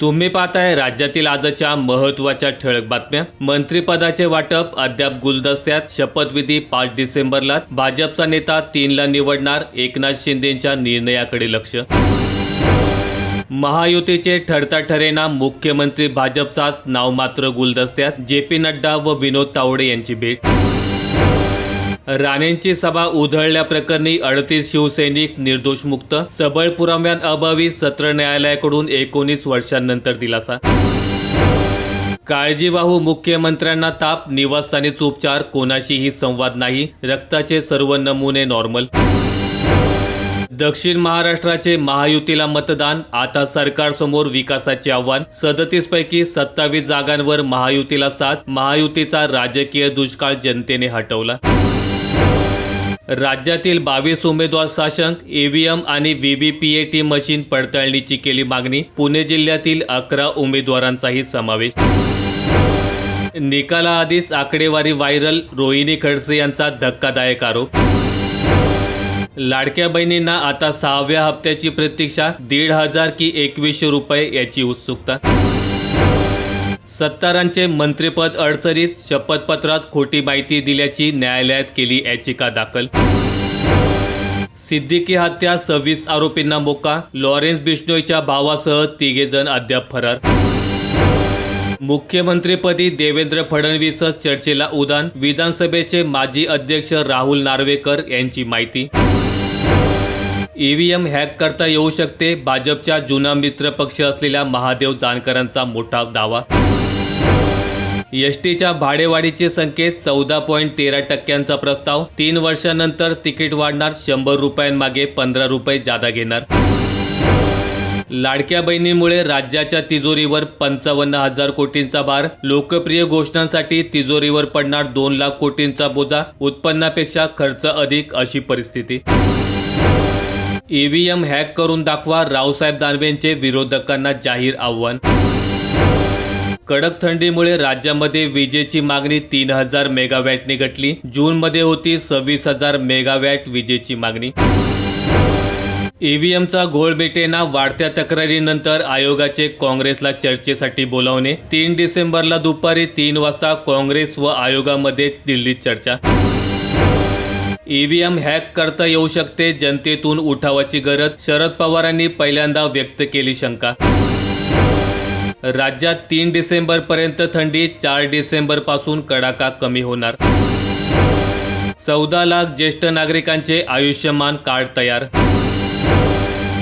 तुम्ही पाहताय राज्यातील आजच्या महत्त्वाच्या ठळक बातम्या. मंत्रिपदाचे वाटप अद्याप गुलदस्त्यात. शपथविधी पाच डिसेंबरलाच. भाजपचा नेता तीनला निवडणार. एकनाथ शिंदेच्या निर्णयाकडे लक्ष. महायुतीचे ठरता ठरेना मुख्यमंत्री भाजपचाच नाव मात्र गुलदस्त्यात. जे पी नड्डा व विनोद तावडे यांची भेट. राणेंची सभा उधळल्याप्रकरणी अडतीस शिवसैनिक निर्दोष मुक्त सबळ पुराव्यांअभावी सत्र न्यायालयाकडून एकोणीस वर्षांनंतर दिलासा. काळजीवाहू मुख्यमंत्र्यांना ताप निवासस्थानीच उपचार कोणाशीही संवाद नाही. रक्ताचे सर्व नमुने नॉर्मल. दक्षिण महाराष्ट्राचे महायुतीला मतदान आता सरकारसमोर विकासाचे आव्हान. सदतीस पैकी सत्तावीस जागांवर महायुतीला साथ महायुतीचा राजकीय दुष्काळ जनतेने हटवला. राज्यातील बावीस उमेदवार शासक ईव्हीएम आणि व्हीव्हीपीएटी मशीन पडताळणीची केली मागणी. पुणे जिल्ह्यातील अकरा उमेदवारांचाही समावेश. निकालाआधीच आकडेवारी व्हायरल रोहिणी खडसे यांचा धक्कादायक आरोप. लाडक्या बहिणींना आता सहाव्या हप्त्याची प्रतीक्षा दीड हजार की एकवीसशे रुपये याची उत्सुकता. सत्तारांचे मंत्रिपद अडचणीत शपथपत्रात खोटी माहिती दिल्याची न्यायालयात केली याचिका दाखल. सिद्दीकी हत्या सव्वीस आरोपींना मोका लॉरेन्स बिश्नोईच्या भावासह तिघेजण अद्याप फरार. मुख्यमंत्रीपदी देवेंद्र फडणवीसच चर्चेला उदान विधानसभेचे माजी अध्यक्ष राहुल नार्वेकर यांची माहिती. ईव्हीएम हॅक करता येऊ शकते भाजपच्या जुना मित्र पक्ष असलेल्या महादेव जानकरांचा मोठा दावा. एसटीच्या भाडेवाढीचे संकेत चौदा पॉईंट तेरा टक्क्यांचा प्रस्ताव. तीन वर्षानंतर तिकीट वाढणार शंभर रुपयांमागे पंधरा रुपये जादा घेणार. लाडक्या बहिणीमुळे राज्याच्या तिजोरीवर पंचावन्न हजार कोटींचा भार. लोकप्रिय घोषणांसाठी तिजोरीवर पडणार दोन लाख कोटींचा बोजा. उत्पन्नापेक्षा खर्च अधिक अशी परिस्थिती. ईव्हीएम हॅक करून दाखवा रावसाहेब दानवेंचे विरोधकांना जाहीर आव्हान. कडक थंडीमुळे राज्यामध्ये विजेची मागणी तीन हजार मेगावॅटने घटली. जूनमध्ये होती सव्वीस हजार मेगावॅट विजेची मागणी. ईव्हीएमचा घोळ बेटेना वाढत्या तक्रारीनंतर आयोगाचे काँग्रेसला चर्चेसाठी बोलावणे. तीन डिसेंबरला दुपारी तीन वाजता काँग्रेस व आयोगामध्ये दिल्लीत चर्चा. ईव्हीएम हॅक करता येऊ शकते जनतेतून उठावाची गरज शरद पवारांनी पहिल्यांदा व्यक्त केली शंका. राज्यात तीन डिसेंबरपर्यंत थंडी चार डिसेंबरपासून कडाका कमी होणार. चौदा लाख ज्येष्ठ नागरिकांचे आयुष्यमान कार्ड तयार.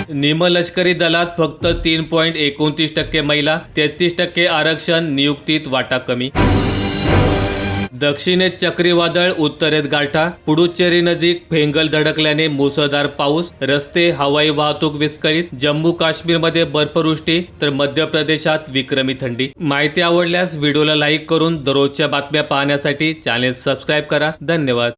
निमलष्करी दलात फक्त तीन पॉईंट एकोणतीस टक्के महिला तेहतीस टक्के आरक्षण नियुक्तीत वाटा कमी. दक्षिणेत चक्रीवादळ उत्तरेत गाठा पुडुचेरी नजीक फेंगल धडकल्याने मुसळधार पाऊस रस्ते हवाई वाहतूक विस्कळीत जम्मू काश्मीरमध्ये बर्फवृष्टी तर मध्य प्रदेशात विक्रमी थंडी. माहिती आवडल्यास व्हिडिओला लाईक करून दररोजच्या बातम्या पाहण्यासाठी चॅनेल सबस्क्राईब करा. धन्यवाद.